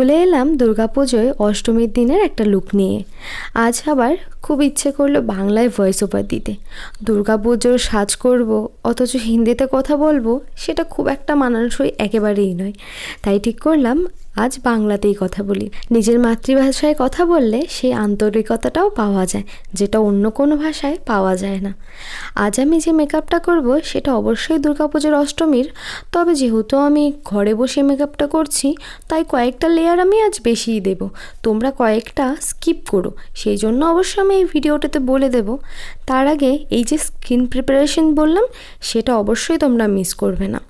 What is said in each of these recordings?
চলে এলাম দুর্গাপুজোয় অষ্টমীর দিনের একটা লুক নিয়ে। আজ আবার খুব ইচ্ছে করল বাংলায় ভয়েস ওভার দিতে। দুর্গাপুজোর সাজ করব, অথচ হিন্দিতে কথা বলব, সেটা খুব একটা মানানসই একেবারেই নয়। তাই ঠিক করলাম আজ বাংলাতেই কথা বলি। নিজের মাতৃভাষায় কথা বললে সেই আন্তরিকতাটাও পাওয়া যায়, যেটা অন্য কোনো ভাষায় পাওয়া যায় না। আজ আমি যে মেকআপটা করব, সেটা অবশ্যই দুর্গাপুজোর অষ্টমীর। তবে যেহেতু আমি ঘরে বসে মেকআপটা করছি, তাই কয়েকটা লেয়ার আমি আজ বেশিই দেব। তোমরা কয়েকটা স্কিপ করো, সেই জন্য অবশ্য আমি এই ভিডিওটাতে বলে দেব। তার আগে এই যে স্কিন প্রিপারেশন বললাম, সেটা অবশ্যই তোমরা মিস করবে না।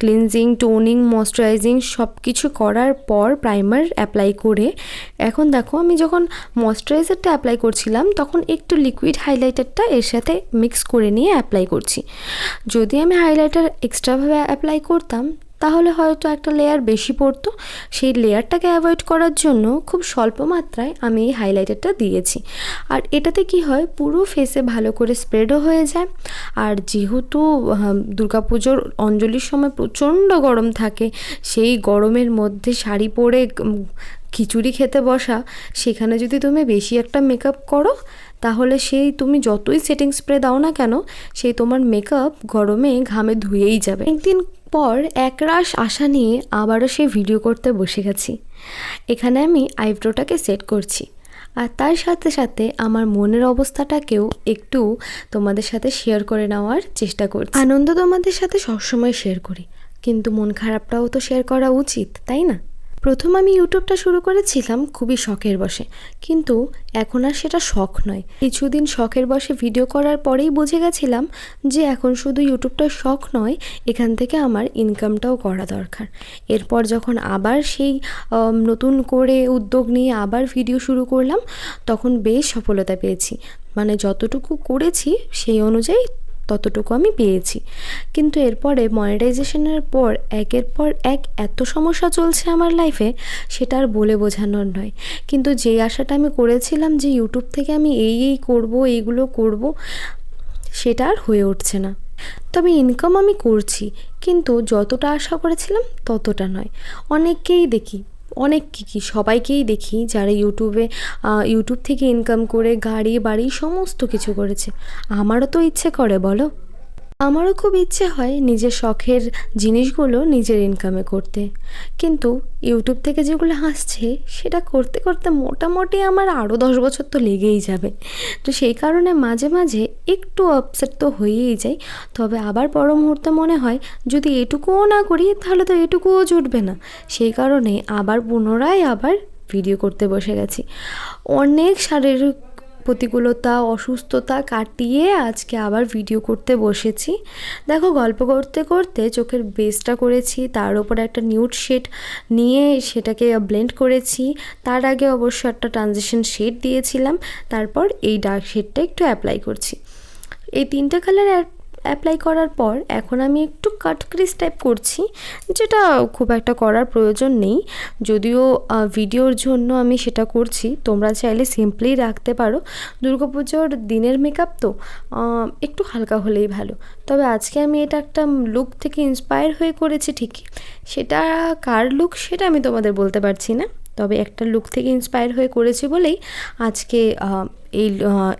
ক্লিনজিং টোনিং ময়শ্চারাইজিং সব কিছু করার পর প্রাইমার অ্যাপ্লাই করে, এখন দেখো আমি যখন ময়শ্চারাইজারটা অ্যাপ্লাই করছিলাম, তখন একটু লিকুইড হাইলাইটারটা এর সাথে মিক্স করে নিয়ে অ্যাপ্লাই করছি। যদি আমি হাইলাইটার এক্সট্রাভাবে অ্যাপ্লাই করতাম তাহলে হয়তো একটা লেয়ার বেশি পড়তো। সেই লেয়ারটাকে অ্যাভয়েড করার জন্য খুব স্বল্প মাত্রায় আমি এই হাইলাইটারটা দিয়েছি। আর এটাতে কি হয়, পুরো ফেসে ভালো করে স্প্রেডও হয়ে যায়। আর যেহেতু দুর্গাপুজোর অঞ্জলির সময় প্রচণ্ড গরম থাকে, সেই গরমের মধ্যে শাড়ি পরে খিচুড়ি খেতে বসা, সেখানে যদি তুমি বেশি একটা মেকআপ করো তাহলে সেই তুমি যতই সেটিং স্প্রে দাও না কেন, সেই তোমার মেকআপ গরমে ঘামে ধুয়েই যাবে। একদিন পর একরাশ আশা নিয়ে আবারও সেই ভিডিও করতে বসে গেছি। এখানে আমি আইব্রোটাকে সেট করছি। আর তার সাথে সাথে আমার মনের অবস্থাটাকেও একটু তোমাদের সাথে শেয়ার করে নেওয়ার চেষ্টা করছি। আনন্দ তোমাদের সাথে সবসময় শেয়ার করি। কিন্তু মন খারাপটাও তো শেয়ার করা উচিত, তাই না? প্রথম আমি ইউটিউবটা শুরু করেছিলাম খুবই শখের বসে কিন্তু এখন আর সেটা শখ নয়। কিছুদিন শখের বসে ভিডিও করার পরেই বুঝে গেছিলাম যে এখন শুধু ইউটিউবটা শখ নয়, এখান থেকে আমার ইনকামটাও করা দরকার। এরপর যখন আবার সেই নতুন করে উদ্যোগ নিয়ে আবার ভিডিও শুরু করলাম, তখন বেশ সফলতা পেয়েছি। মানে যতটুকু করেছি সেই অনুযায়ী ততটুকু আমি পেয়েছি। কিন্তু এরপরে মনিটাইজেশনের পর একের পর এক এত সমস্যা চলছে আমার লাইফে সেটা আর বলে বোঝানোর নয়। কিন্তু যে আশাটা আমি করেছিলাম যে ইউটিউব থেকে আমি এই এই করব, এইগুলো করব, সেটা আর হয়ে উঠছে না। তবে ইনকাম আমি করছি, কিন্তু যতটা আশা করেছিলাম ততটা নয়। অনেককেই দেখি অনেক কী কী সবাইকেই দেখি যারা ইউটিউবে ইউটিউব থেকে ইনকাম করে, গাড়ি, বাড়ি সমস্ত কিছু করেছে। আমারও তো ইচ্ছে করে, বলো? আমারও খুব ইচ্ছে হয় নিজের শখের জিনিসগুলো নিজের ইনকামে করতে। কিন্তু ইউটিউব থেকে যেগুলো আসছে, সেটা করতে করতে মোটামুটি আমার আরও দশ বছর তো লেগেই যাবে। তো সেই কারণে মাঝে মাঝে একটু আপসেট তো হয়েই যায়। তবে আবার পর মুহূর্তে মনে হয়, যদি এটুকুও না করি, তাহলে তো এটুকুও জুটবে না। সেই কারণে আবার পুনরায় আবার ভিডিও করতে বসে গেছি। অনেক শারীরিক প্রতিকূলতা, অসুস্থতা কাটিয়ে আজকে আবার ভিডিও করতে বসেছি। দেখো, গল্প করতে করতে চোখের বেসটা করেছি, তার ওপর একটা নিউট শেড নিয়ে সেটাকে ব্লেন্ড করেছি। তার আগে অবশ্য একটা ট্রানজেকশন শেড দিয়েছিলাম, তারপর এই ডার্ক শেডটা একটু অ্যাপ্লাই করছি। এই তিনটে কালার অ্যাপ্লাই করার পর এখন আমি একটু কাট ক্রিস টাইপ করছি, যেটা খুব একটা করার প্রয়োজন নেই। যদিও ভিডিওর জন্য আমি সেটা করছি। তোমরা চাইলে সিম্পলি রাখতে পারো। দুর্গাপুজোর দিনের মেকআপ তো একটু হালকা হলেই ভালো। তবে আজকে আমি এটা একটা লুক থেকে ইন্সপায়ার হয়ে করেছি ঠিকই সেটা কার লুক সেটা আমি তোমাদের বলতে পারছি না। তবে একটা লুক থেকে ইন্সপায়ার হয়ে করেছি বলেই আজকে এই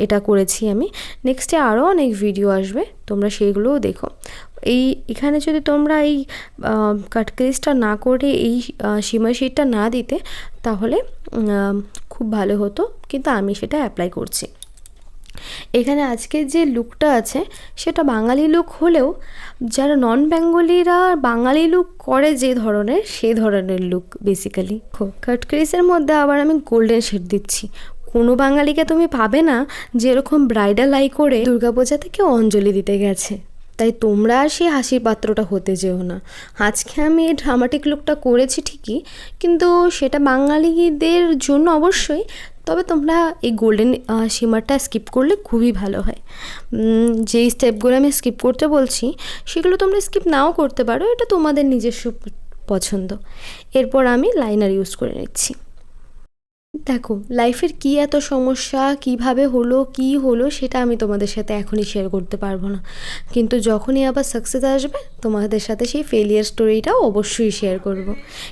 এটা করেছি আমি। নেক্সটে আরও অনেক ভিডিও আসবে, তোমরা সেইগুলোও দেখো। এই, এখানে যদি তোমরা এই কাটক্রিজটা না করে এই সীমা শিটটা না দিতে, তাহলে খুব ভালো হতো। কিন্তু আমি সেটা অ্যাপ্লাই করছি। এখানে আজকে যে লুকটা আছে, সেটা বাঙালি লুক হলেও যারা নন বেঙ্গলিরা বাঙালি লুক করে যে ধরনের, সেই ধরনের লুক বেসিক্যালি কাটক্রিসের মধ্যে আবার আমি গোল্ডেন শেড দিচ্ছি। কোনো বাঙালিকে তুমি পাবে না যেরকম ব্রাইডাল আই করে দুর্গাপূজা থেকে অঞ্জলি দিতে গেছে। তাই তোমরা সেই হাসির পাত্রটা হতে যেও না। আজকে আমি এই ড্রামাটিক লুকটা করেছি ঠিকই, কিন্তু সেটা বাঙালিদের জন্য অবশ্যই তবে তোমরা এই গোল্ডেন শিমারটা স্কিপ করলে খুবই ভালো হয়। যেই স্টেপগুলো আমি স্কিপ করতে বলছি, সেগুলো তোমরা স্কিপ নাও করতে পারো, এটা তোমাদের নিজস্ব পছন্দ। এরপর আমি লাইনার ইউজ করে নিচ্ছি। দেখো লাইফের কী এত সমস্যা, কীভাবে হলো, কি হলো, সেটা আমি তোমাদের সাথে এখনই শেয়ার করতে পারব না। কিন্তু যখনই আবার সাকসেস আসবে, তোমাদের সাথে সেই ফেলিয়ার স্টোরিটাও অবশ্যই শেয়ার করব।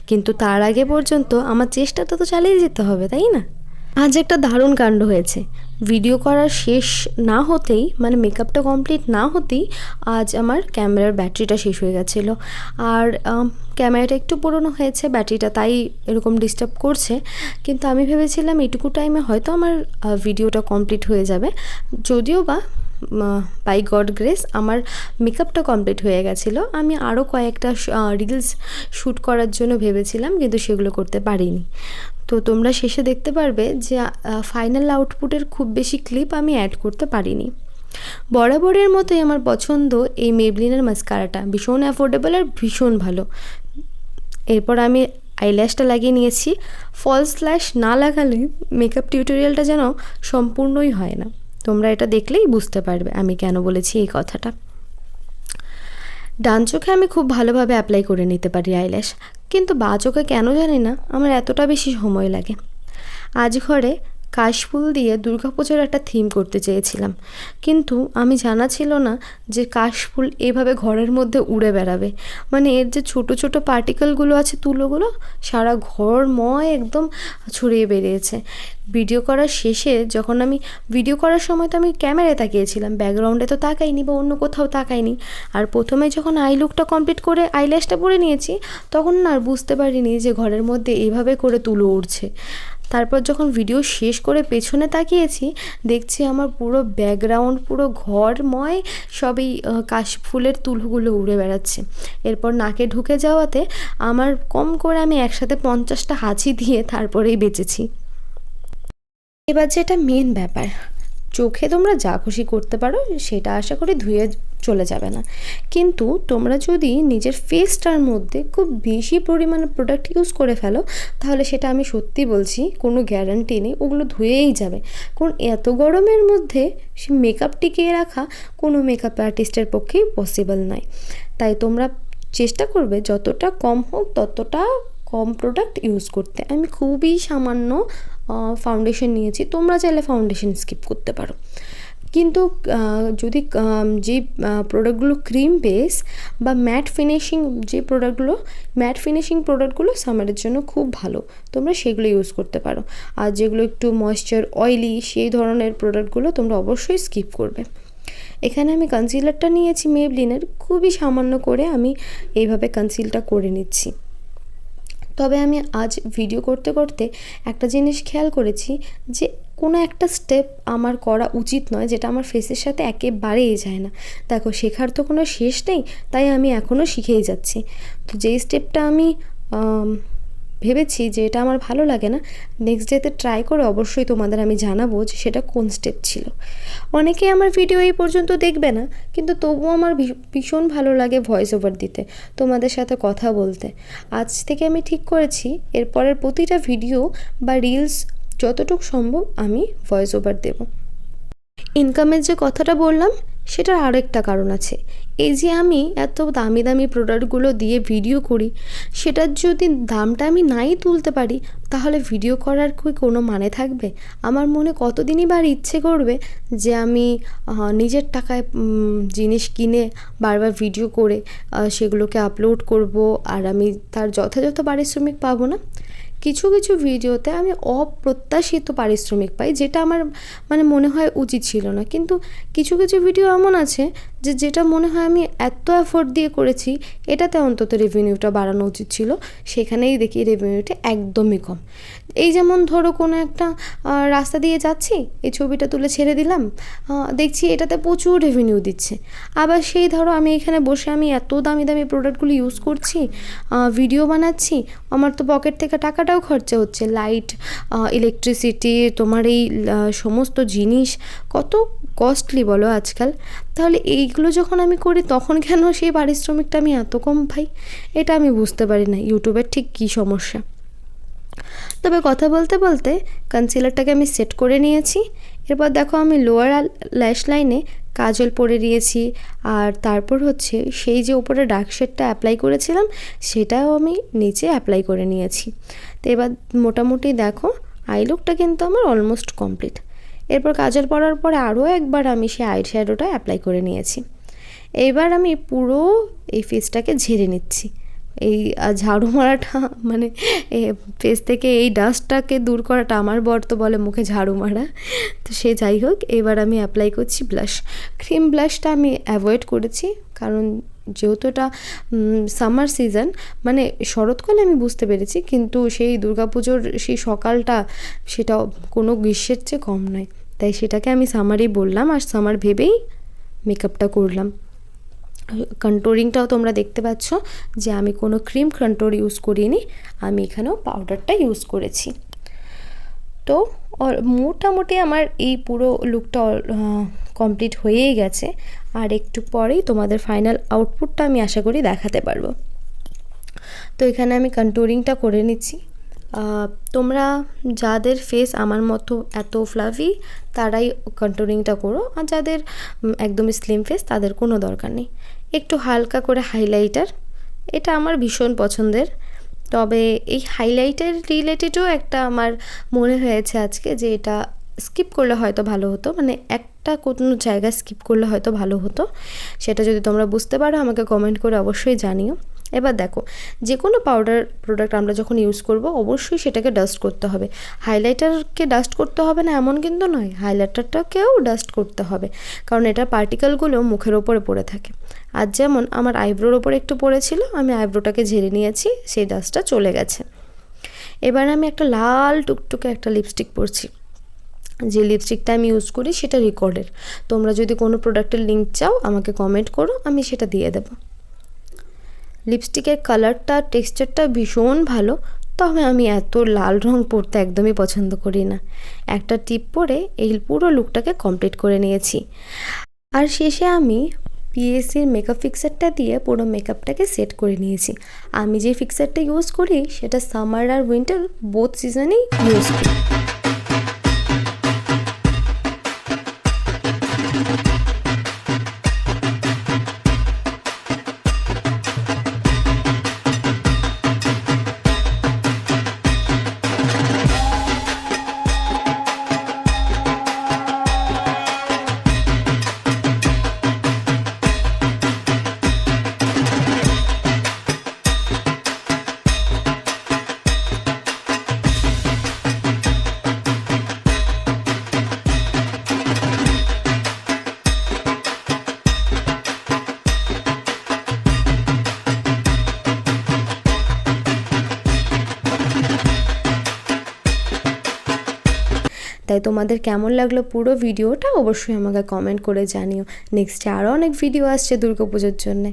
কিন্তু তার আগে পর্যন্ত আমার চেষ্টাটা তো চালিয়ে যেতে হবে, তাই না? আজ একটা দারুণ কাণ্ড হয়েছে। ভিডিও করা শেষ না হতেই মানে মেকআপটা কমপ্লিট না হতেই আজ আমার ক্যামেরার ব্যাটারিটা শেষ হয়ে গেছিল। আর ক্যামেরাটা একটু পুরনো হয়েছে, ব্যাটারিটা তাই এরকম ডিস্টার্ব করছে। কিন্তু আমি ভেবেছিলাম এটুকু টাইমে হয়তো আমার ভিডিওটা কমপ্লিট হয়ে যাবে। যদিও বা বাই গড গ্রেস আমার মেকআপটা কমপ্লিট হয়ে গেছিল। আমি আরও কয়েকটা রিলস শ্যুট করার জন্য ভেবেছিলাম, কিন্তু সেগুলো করতে পারিনি। তো তোমরা শেষে দেখতে পারবে যে ফাইনাল আউটপুটের খুব বেশি ক্লিপ আমি অ্যাড করতে পারিনি। বরাবরের মতোই আমার পছন্দ এই মেবলিনের মাস্কারাটা ভীষণ অ্যাফোর্ডেবল আর ভীষণ ভালো। এরপর আমি আইল্যাশটা লাগিয়ে নিয়েছি। ফলস ল্যাশ না লাগালে মেকআপ টিউটোরিয়ালটা যেন সম্পূর্ণই হয় না। তোমরা এটা দেখলেই বুঝতে পারবে আমি কেন বলেছি এই কথাটা। ডান চোখে আমি খুব ভালোভাবে অ্যাপ্লাই করে নিতে পারি আইল্যাশ কিন্তু বা চোখে কেন জানি না আমার এতটা বেশি সময় লাগে। আজ ঘরে কাশফুল দিয়ে দুর্গাপুজোর একটা থিম করতে চেয়েছিলাম। কিন্তু আমি জানা ছিল না যে কাশফুল এভাবে ঘরের মধ্যে উড়ে বেড়াবে। মানে এর যে ছোট ছোট পার্টিকেলগুলো আছে, তুলোগুলো, সারা ঘরময় একদম ছড়িয়ে বেরিয়েছে। ভিডিও করার শেষে যখন আমি ভিডিও করার সময় তো আমি ক্যামেরায় তাকিয়েছিলাম। ব্যাকগ্রাউন্ডে তো তাকাইনি বা অন্য কোথাও তাকাইনি। আর প্রথমে যখন আই লুকটা কমপ্লিট করে আইল্যাশটা পরে নিয়েছি, তখন না আর বুঝতে পারিনি যে ঘরের মধ্যে এভাবে করে তুলো উঠছে তারপর যখন ভিডিও শেষ করে পেছনে তাকিয়েছি, দেখছি আমার পুরো ব্যাকগ্রাউন্ড পুরো ঘরময় সবই কাশ ফুলের তুলোগুলো উড়ে বেড়াচ্ছে। এরপর নাকে ঢুকে যাওয়াতে আমার কম করে আমি একসাথে পঞ্চাশটা হাঁচি দিয়ে তারপরেই বেঁচেছি। এবার যেটা মেন ব্যাপার চোখে তোমরা যা খুশি করতে পারো, সেটা আশা করি ধুয়ে চলে যাবে না। কিন্তু তোমরা যদি নিজের ফেসটার মধ্যে খুব বেশি পরিমাণে প্রোডাক্ট ইউজ করে ফেলো, তাহলে সেটা আমি সত্যি বলছি, কোনো গ্যারান্টি নেই, ওগুলো ধুয়েই যাবে। কারণ এত গরমের মধ্যে সে মেকআপ টিকিয়ে রাখা কোনো মেকআপ আর্টিস্টের পক্ষেই পসিবল নয়। তাই তোমরা চেষ্টা করবে, যতটা কম হোক ততটা কম প্রোডাক্ট ইউজ করতে। আমি খুবই সামান্য ফাউন্ডেশন নিয়েছি। তোমরা চাইলে ফাউন্ডেশন স্কিপ করতে পারো। কিন্তু যদি যে প্রোডাক্টগুলো ক্রিম বেস বা ম্যাট ফিনিশিং যে প্রোডাক্টগুলো ম্যাট ফিনিশিং প্রোডাক্টগুলো সামারের জন্য খুব ভালো। তোমরা সেগুলো ইউজ করতে পারো। আর যেগুলো একটু ময়েশ্চার অয়েলি সেই ধরনের প্রোডাক্টগুলো তোমরা অবশ্যই স্কিপ করবে। এখানে আমি কনসিলারটা নিয়েছি মেবলিনের খুবই সামান্য করে আমি এইভাবে কনসিলটা করে নিচ্ছি। তবে আমি আজ ভিডিও করতে করতে একটা জিনিস খেয়াল করেছি যে কোনো একটা স্টেপ আমার করা উচিত নয় যেটা আমার ফেসের সাথে একেবারেই যায় না। দেখো, শেখার তো কোনো শেষ নেই, তাই আমি এখনও শিখেই যাচ্ছি। তো যেই স্টেপটা আমি ভেবেছি যে এটা আমার ভালো লাগে না। নেক্সট ডেতে ট্রাই করে অবশ্যই তোমাদের আমি জানাব যে সেটা কোন স্টেপ ছিল। অনেকেই আমার ভিডিও এই পর্যন্ত দেখবে না, কিন্তু তবুও আমার ভীষণ ভালো লাগে ভয়েস ওভার দিতে, তোমাদের সাথে কথা বলতে। আজ থেকে আমি ঠিক করেছি, এরপরের প্রতিটা ভিডিও বা রিলস যতটুকু সম্ভব আমি ভয়েস ওভার দেবো। ইনকামের যে কথাটা বললাম সেটার আরেকটা কারণ আছে। এই যে আমি এত দামি দামি প্রোডাক্টগুলো দিয়ে ভিডিও করি, সেটার যদি দামটা আমি নাই তুলতে পারি, তাহলে ভিডিও করার কি কোনো মানে থাকবে? আমার মনে কতদিনই বার ইচ্ছে করবে যে আমি নিজের টাকায় জিনিস কিনে বারবার ভিডিও করে সেগুলোকে আপলোড করব, আর আমি তার যথাযথ পারিশ্রমিক পাবো না? কিছু কিছু ভিডিওতে আমি অপ্রত্যাশিত পারিশ্রমিক পাই, যেটা আমার মানে মনে হয় উচিত ছিল না। কিন্তু কিছু কিছু ভিডিও এমন আছে যে যেটা মনে হয় আমি এত এফোর্ট দিয়ে করেছি, এটাতে অন্তত রেভিনিউটা বাড়ানো উচিত ছিল। সেখানেই দেখি রেভিনিউটা একদমই কম। এই যেমন ধরো কোনো একটা রাস্তা দিয়ে যাচ্ছি, এই ছবিটা তুলে ছেড়ে দিলাম দেখছি এটাতে প্রচুর রেভিনিউ দিচ্ছে। আবার সেই ধরো আমি এখানে বসে আমি এত দামি দামি প্রোডাক্টগুলো ইউজ করছি ভিডিও বানাচ্ছি, আমার তো পকেট থেকে টাকাটাও খরচা হচ্ছে। লাইট ইলেকট্রিসিটি তোমার এই সমস্ত জিনিস, কত কস্টলি বলো আজকাল। তাহলে এইগুলো যখন আমি করি, তখন কেন সেই পারিশ্রমিকটা আমি এত কম পাই? এটা আমি বুঝতে পারি না ইউটিউবের ঠিক কী সমস্যা? তবে কথা বলতে বলতে কনসিলারটাকে আমি সেট করে নিয়েছি। এরপর দেখো আমি লোয়ার ল্যাশ লাইনে কাজল পরে দিয়েছি। আর তারপর হচ্ছে সেই যে উপরে ডার্ক শেডটা অ্যাপ্লাই করেছিলাম, সেটাও আমি নিচে অ্যাপ্লাই করে নিয়েছি। তো এবার মোটামুটি দেখো আই লুকটা কিন্তু আমার অলমোস্ট কমপ্লিট এরপর কাজল পরার পরে আরও একবার আমি সেই আই শ্যাডোটা অ্যাপ্লাই করে নিয়েছি। এইবার আমি পুরো এই ফেসটাকে ঝেড়ে নিচ্ছি। এই ঝাড়ু মারাটা মানে ফেস থেকে এই ডাস্টটাকে দূর করাটা আমার বর তো বলে মুখে ঝাড়ু মারা। তো সে যাই হোক, এবার আমি অ্যাপ্লাই করছি ব্লাশ ক্রিম ব্লাশটা আমি অ্যাভয়েড করেছি, কারণ যেহেতু এটা সামার সিজন মানে শরৎকালে আমি বুঝতে পেরেছি, কিন্তু সেই দুর্গাপুজোর সেই সকালটা সেটা কোনো গ্রীষ্মের চেয়ে কম নয়। তাই সেটাকে আমি সামারই বললাম, আর সামার ভেবেই মেকআপটা করলাম। কন্ট্রোলিংটাও তোমরা দেখতে পাচ্ছ যে আমি কোনো ক্রিম কন্ট্রোল ইউজ করিনি, আমি এখানেও পাউডারটা ইউজ করেছি। তো মোটামুটি আমার এই পুরো লুকটা কমপ্লিট হয়েই গেছে। আর একটু পরেই তোমাদের ফাইনাল আউটপুটটা আমি আশা করি দেখাতে পারব। তো এখানে আমি কন্ট্রোলিংটা করে নিচ্ছি। তোমরা যাদের ফেস আমার মতো এত ফ্লাফি তারাই কন্ট্রোলিংটা করো। আর যাদের একদমই স্লিম ফেস তাদের কোনো দরকার নেই। একটু হালকা করে হাইলাইটার এটা আমার ভীষণ পছন্দের। তবে এই হাইলাইটের রিলেটেডও একটা আমার মনে হয়েছে আজকে যে এটা স্কিপ করলে হয়তো ভালো হতো। মানে একটা কোনো জায়গা স্কিপ করলে হয়তো ভালো হতো। সেটা যদি তোমরা বুঝতে পারো, আমাকে কমেন্ট করে অবশ্যই জানিও। এবার দেখো যে কোনো পাউডার প্রোডাক্ট আমরা যখন ইউজ করব, অবশ্যই সেটাকে ডাস্ট করতে হবে। হাইলাইটারকে ডাস্ট করতে হবে না এমন কিন্তু নয় হাইলাইটারটাকেও ডাস্ট করতে হবে। কারণ এটার পার্টিকেলগুলো মুখের ওপরে পড়ে থাকে। আর যেমন আমার আইব্রোর ওপরে একটু পড়েছিল, আমি আইব্রোটাকে ঝেড়ে নিয়েছি, সেই ডাস্টটা চলে গেছে। এবার আমি একটা লাল টুকটুকে একটা লিপস্টিক পরছি। যে লিপস্টিকটা আমি ইউজ করি, সেটা রিকর্ডের তোমরা যদি কোনো প্রোডাক্টের লিঙ্ক চাও, আমাকে কমেন্ট করো, আমি সেটা দিয়ে দেবো। লিপস্টিকের কালারটা টেক্সচারটা ভীষণ ভালো। তবে আমি এত লাল রং পরতে একদমই পছন্দ করি না। একটা টিপ পরে এই পুরো লুকটাকে কমপ্লিট করে নিয়েছি। আর শেষে আমি পিএসসির মেকআপ ফিক্সারটা দিয়ে পুরো মেকআপটাকে সেট করে নিয়েছি। আমি যে ফিক্সারটা ইউজ করি, সেটা সামার আর উইন্টার বোথ সিজনেই ইউজ করি। তাই তোমাদের কেমন লাগল পুরো ভিডিওটা অবশ্যই আমাকে কমেন্ট করে জানিও। নেক্সটে আরও অনেক ভিডিও আসছে দুর্গাপুজোর জন্যে।